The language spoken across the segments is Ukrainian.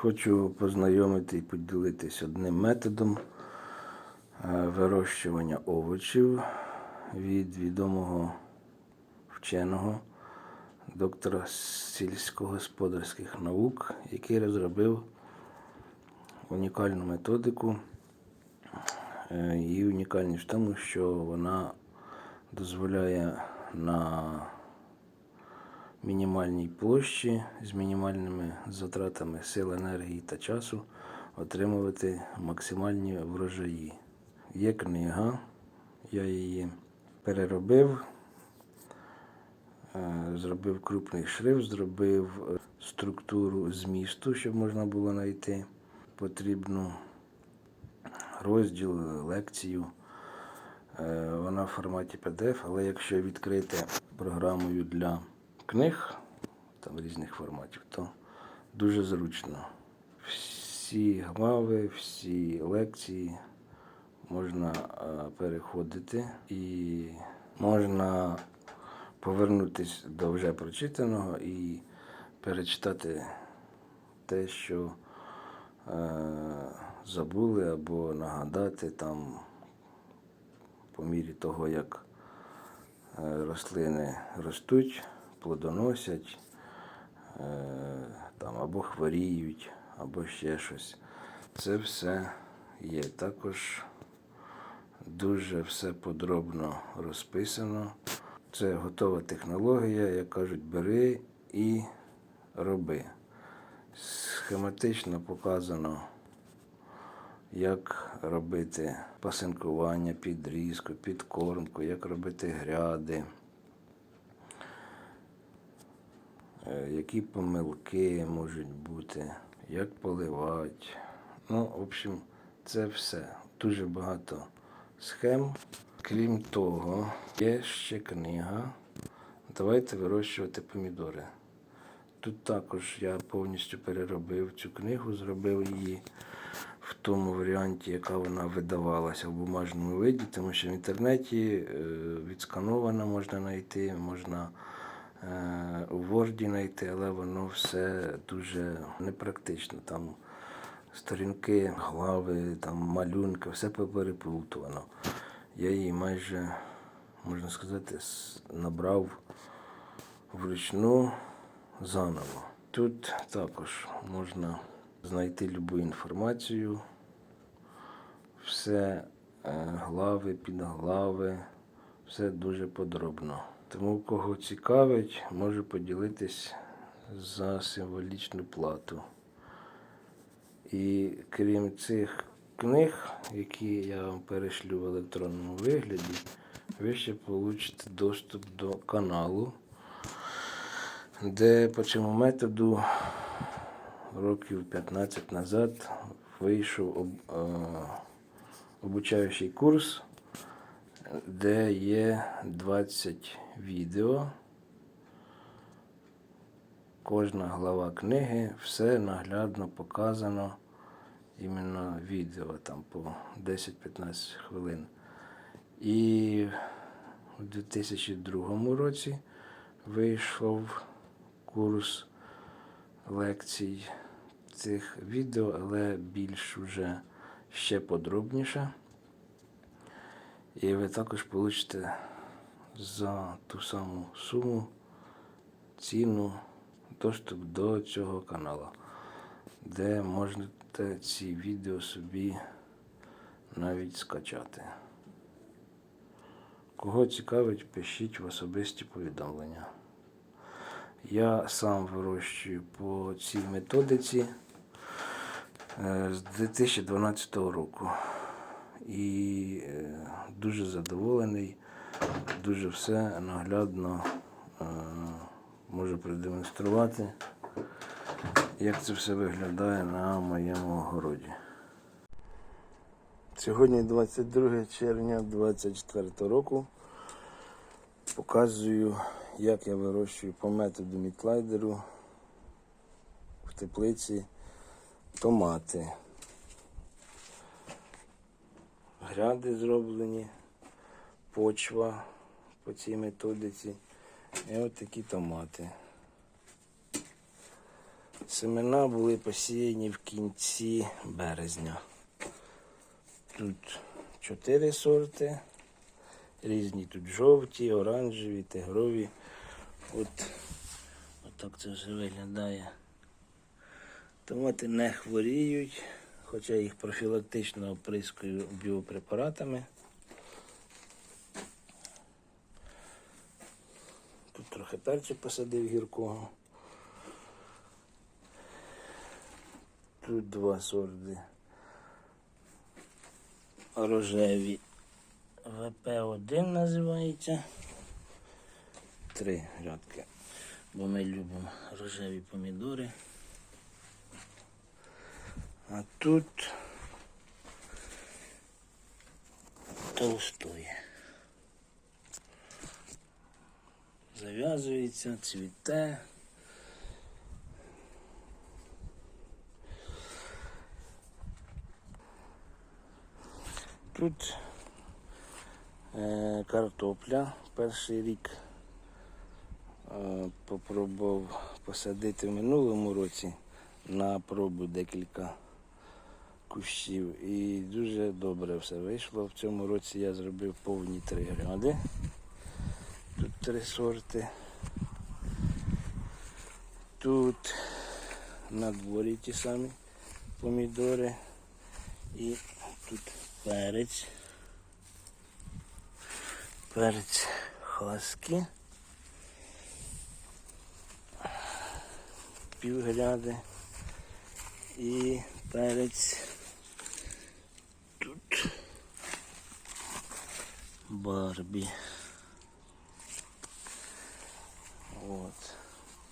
Хочу познайомити і поділитись одним методом е, вирощування овочів від відомого вченого доктора сільськогосподарських наук, який розробив унікальну методику. Е, Її унікальність в тому, що вона дозволяє на мінімальній площі з мінімальними затратами сил, енергії та часу отримувати максимальні врожаї. Є книга, я її переробив, е, зробив крупний шрифт, зробив е, структуру змісту, щоб можна було знайти потрібну розділ, лекцію. Е, Вона в форматі PDF, але якщо відкрити програмою для книг, там різних форматів, то дуже зручно. Всі глави, всі лекції можна е, переходити і можна повернутися до вже прочитаного і перечитати те, що е, забули, або нагадати там по мірі того, як е, рослини ростуть, плодоносять, е, там, або хворіють, або ще щось. Це все є. Також дуже все подробно розписано. Це готова технологія, як кажуть, бери і роби. Схематично показано як робити пасинкування, підрізку, підкормку, як робити гряди, е, які помилки можуть бути, як поливати. Ну, в общем, це все. Дуже багато схем. Крім того, є ще книга. Давайте вирощувати помідори. Тут також я повністю переробив цю книгу, зробив її в тому варіанті, яка вона видавалася в бумажному виді, тому що в інтернеті е, відскановано можна знайти, можна е, у Word знайти, але воно все дуже непрактично. Там сторінки, глави, там малюнки, все попереплутувано. Я її майже, можна сказати, набрав вручну заново. Тут також можна знайти любу інформацію, все е, глави, підглави, все дуже подробно. Тому, кого цікавить, можу поділитись за символічну плату. І крім цих книг, які я вам перешлю в електронному вигляді, ви ще получите доступ до каналу, де по цьому методу років 15 назад вийшов об, е, обучаючий курс, де є 20 відео. Кожна глава книги, все наглядно показано іменно відео там по 10-15 хвилин. І у 2002 році вийшов курс лекцій цих відео, але більш вже ще подробніше. І ви також получите за ту саму суму ціну доступ до цього каналу, де можете ці відео собі навіть скачати. Кого цікавить, пишіть в особисті повідомлення. Я сам вирощую по цій методиці е, з 2012 року. І е, дуже задоволений, дуже все наглядно е, можу продемонструвати, як це все виглядає на моєму городі. Сьогодні 22 червня 2024 року. Показую, як я вирощую по методу мітлайдеру в теплиці томати. Гряди зроблені, почва по цій методиці. І от такі томати. Семена були посіяні в кінці березня. Тут чотири сорти. Різні тут жовті, оранжеві, тигрові. От, так це все виглядає. Томати не хворіють, хоча їх профілактично оприскую біопрепаратами. Тут трохи посадив гіркого. Тут два сорти. Рожеві. ВП1 називається. Три рядки. Бо ми любимо рожеві помідори. А тут Толстоє. Зав'язується, цвіте. Тут е, картопля. Перший рік е, попробував посадити в минулому році на пробу декілька кущів. І дуже добре все вийшло. В цьому році я зробив повні три гряди. Три сорти. Тут на дворі ті самі помідори. І тут перець. Перець хаски. Півгряди. І перець тут Барбі. От.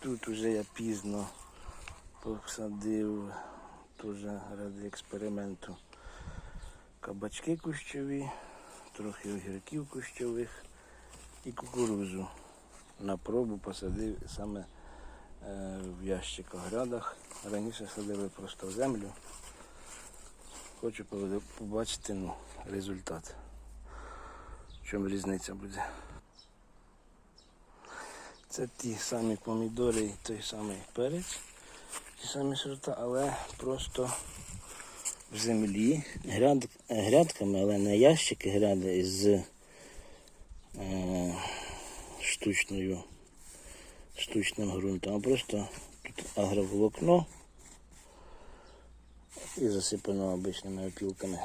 Тут уже я пізно посадив теж ради експерименту кабачки кущові, трохи огірків кущових і кукурузу. На пробу посадив саме е, в ящиках грядах. Раніше садили просто в землю. Хочу побачити ну, результат. В чому різниця буде. Це ті самі помідори і той самий перець, ті самі сорта, але просто в землі гряд, грядками, але не ящики гряди з е, штучною, штучним ґрунтом, а просто тут агроволокно і засипано обичними опілками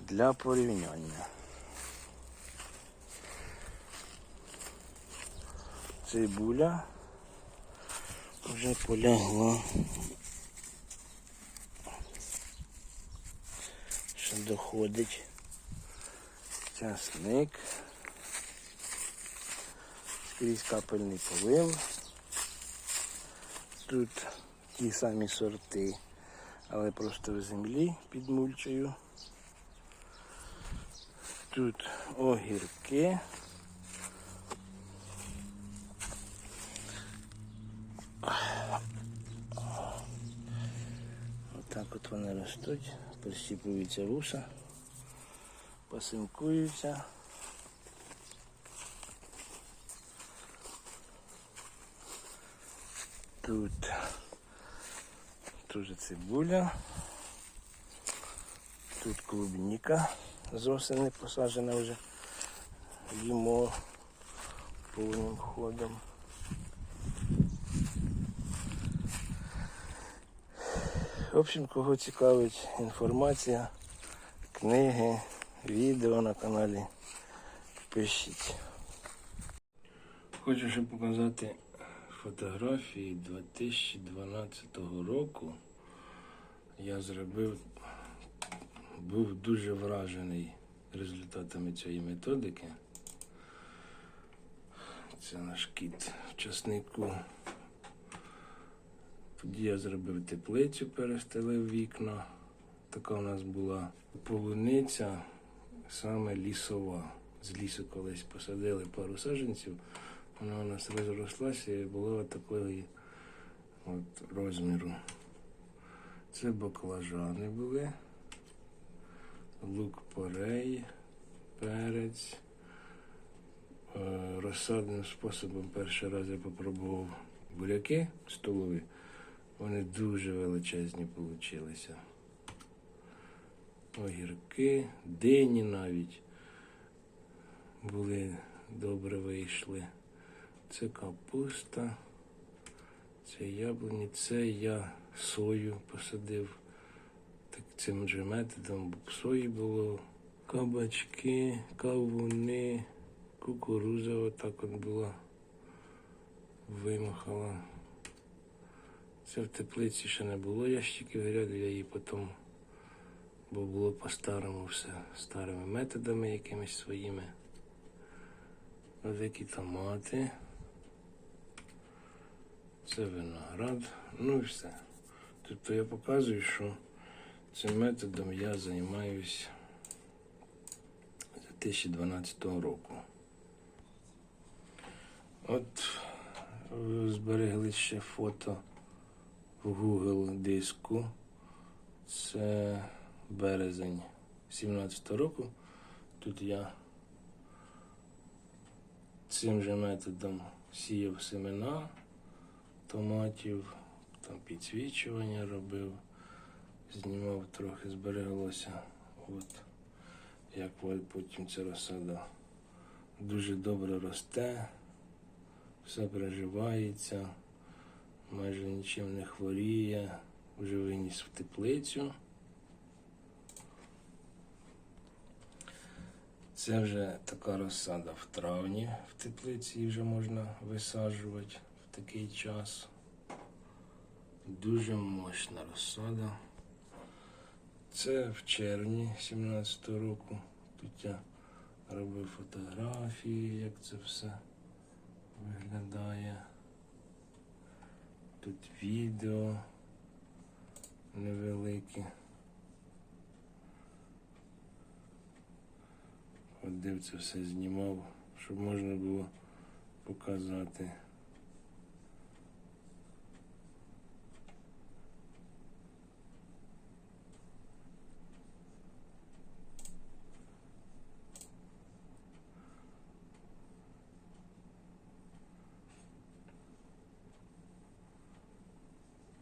для порівняння. Цибуля вже полягла. Ще доходить часник. Скрізь капельний полив. Тут ті самі сорти, але просто в землі під мульчею. Тут огірки. Отак от вони ростуть, прищіпуються вуса, пасинкуються. Тут теж цибуля. Тут клубніка з осени посаджена вже. Їмо повним ходом. В общем, кого цікавить інформація, книги, відео на каналі, пишіть. Хочу ще показати фотографії 2012 року. Я зробив, був дуже вражений результатами цієї методики. Це наш кіт в часнику. Тоді я зробив теплицю, перестелив вікна. Така у нас була полуниця, саме лісова. З лісу колись посадили пару саджанців. Вона у нас розрослася і була такої от розміру. Це баклажани були, лук порей, перець. Е, Розсадним способом перший раз я попробував буряки столові, вони дуже величезні получилися. Огірки, дині навіть були добре вийшли. Це капуста, це яблуні, це я сою посадив. Так цим же методом сої було. Кабачки, кавуни, кукуруза отак от була вимахала. Це в теплиці ще не було ящиків гряду, я її потім, бо було по-старому все, старими методами якимись своїми. Ось які томати. Це виноград. Ну і все. Тобто я показую, що цим методом я займаюсь з 2012 року. От е, зберегли ще фото Google диску. Це березень 17 року. Тут я цим же методом сіяв семена томатів, там підсвічування робив, знімав трохи, збереглося. От як от потім ця розсада дуже добре росте, все переживається, майже нічим не хворіє, вже виніс в теплицю. Це вже така розсада в травні в теплиці її вже можна висаджувати в такий час. Дуже мощна розсада. Це в червні 17-го року. Тут я робив фотографії, як це все виглядає. Тут відео невелике. Ходив це все знімав, щоб можна було показати.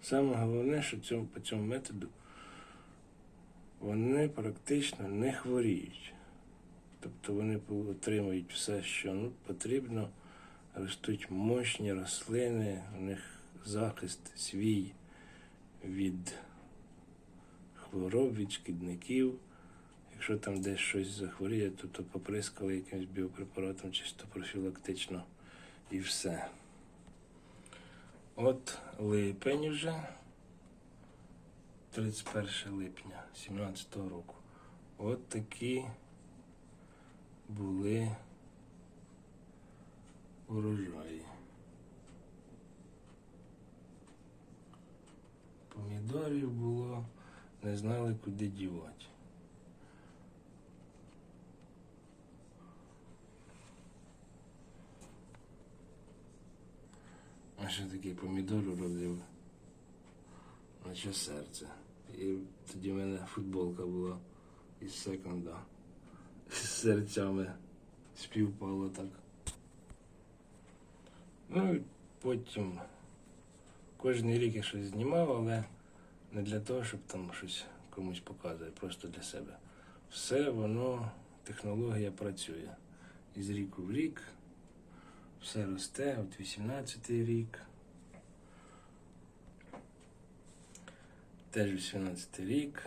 Саме головне, що цьому, по цьому методу вони практично не хворіють. Тобто вони отримують все, що ну, потрібно, ростуть мощні рослини, у них захист свій від хвороб, від шкідників. Якщо там десь щось захворіє, то, то поприскали якимось біопрепаратом чисто профілактично і все. От липень вже, 31 липня 17 року. От такі були урожаї. Помідорів було, не знали, куди дівати. А ще такий помідор уродив, наче серце. І тоді в мене футболка була із секонда. З серцями співпало так. Ну і потім кожен рік я щось знімав, але не для того, щоб там щось комусь показувати, просто для себе. Все воно, технологія працює. Із ріку в рік. Все росте, от 18-й рік. Теж 18-й рік.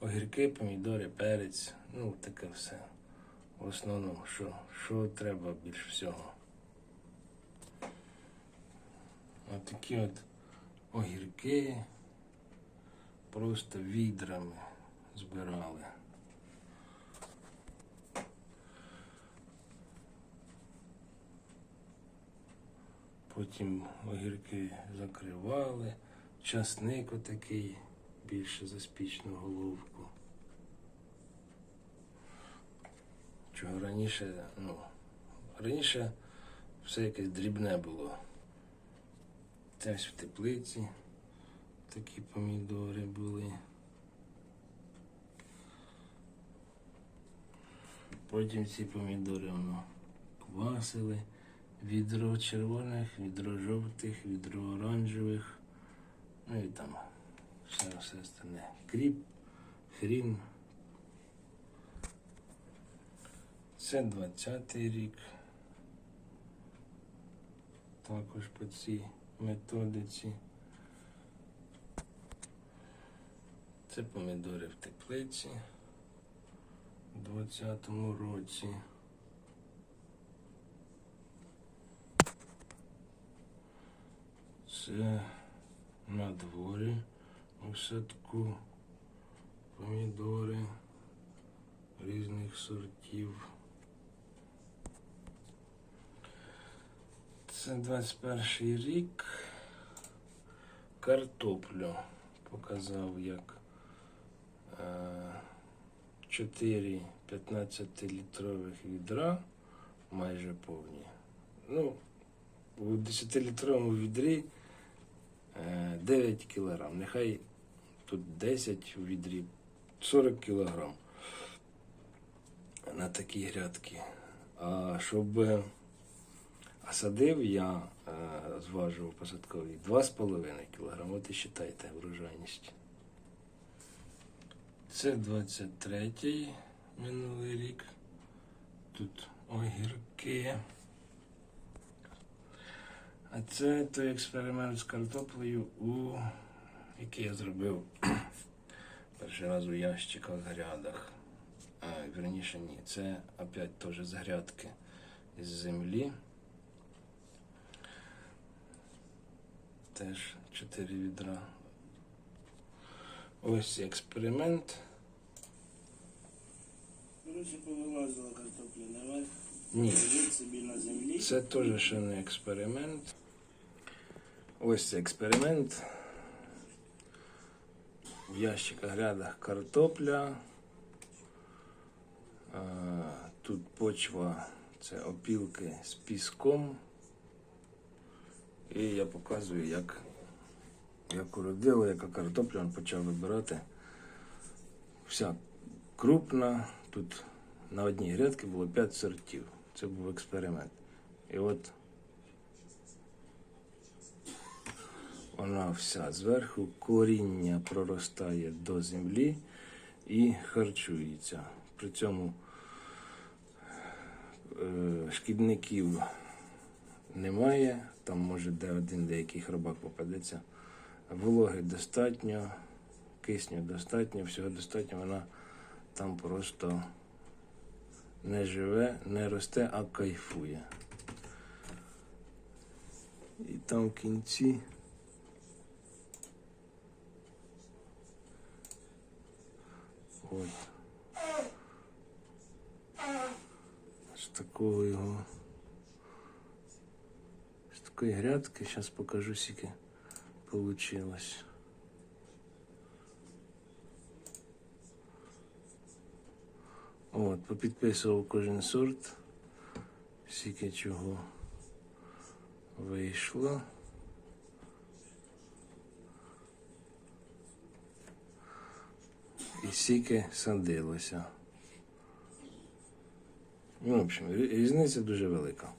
Огірки, помідори, перець, ну таке все. В основному, що, що треба більш всього. От такі от огірки просто відрами збирали. Потім огірки закривали, часник отакий більше за спічну головку. Чого раніше, ну, раніше все якесь дрібне було. Теж в теплиці такі помідори були. Потім ці помідори воно квасили, відро червоних, відро жовтих, відро оранжевих. Ну і там все, все остальне. Кріп, хрін. Це 20-й рік. Також по цій методиці. Це помідори в теплиці у 20-му році. Це на дворі у садку помідори різних сортів. Це 21 рік. Картоплю показав як е, 4 15-літрових відра, майже повні. Ну, у 10-літровому відрі е, 9 кілограм. Нехай тут 10 у відрі 40 кілограм на такі грядки. А щоб е, а садив я е, зважував посадковий 2,5 кг. От і вважайте врожайність. Це 23-й минулий рік. Тут огірки. А це той експеримент з картоплею, у який я зробив перший раз у ящиках грядах. А, верніше ні, це опять теж з грядки з землі. Теж 4 відра. Ось експеримент. Коротше, повилазила картопля наверх, Ні, це теж ще не експеримент. Ось це експеримент. В ящиках грядах картопля. Тут почва це опілки з піском. І я показую, як, як уродило, яка картопля він почав вибирати. Вся крупна. Тут на одній грядці було 5 сортів. Це був експеримент. І от вона вся зверху, коріння проростає до землі і харчується. При цьому е, шкідників немає, там може де один деякий хробак попадеться. Вологи достатньо, кисню достатньо, всього достатньо, вона там просто не живе, не росте, а кайфує. І там в кінці. От. З такого його. З такої грядки, зараз покажу, скільки получилось. От, попідписував кожен сорт, скільки чого вийшло. І скільки садилося. Ну, в общем, різниця дуже велика.